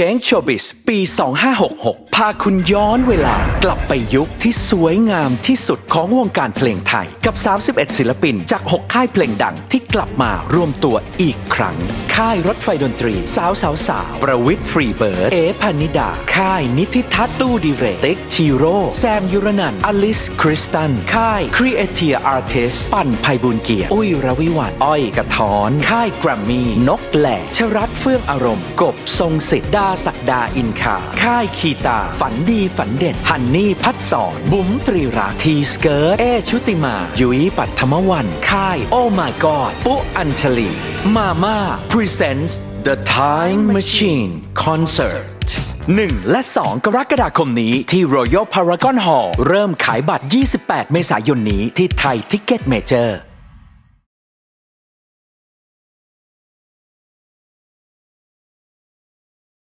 Change Showbiz ปี 2566าคุณย้อนเวลากลับไปยุคที่สวยงามที่สุดของวงการเพลงไทย กับ 31 ศิลปินจาก 6 ค่ายเพลงดังที่กลับมารวมตัวอีกครั้ง ค่ายรถไฟดนตรี สาวสาวสาวประวิทย์ฟรีเบิร์ด เอพานิดา ค่ายนิติทัศตู้ดิเรกเต็กชีโร่แซมยุรนันอลิส คริสตัน ค่าย Creative Artist ปั่นไพบุญเกียรติอุ้ยรวิวันอ้อยกระท้อน ค่ายแกรมมี่นกแหล่ชรัตเฟื่องอารมณ์ กบทรงสิทธิ์ดาศักดาอินคา ค่ายคีตาฝันดีฝันเด่นฮันนี่พัดสอนบุ๋มตรีรักทีสเกิร์ตเอชุติมา ยุ้ยปัทมวันค่าย โอ้ my god ปุ๊อัญชลี มาม่า presents The Time Machine Concert 1 และ 2 กรกฎาคมนี้ที่ Royal Paragon Hall เริ่มขายบัตร 28 เมษายนนี้ที่ไทยทิกเก็ตเมเจอร์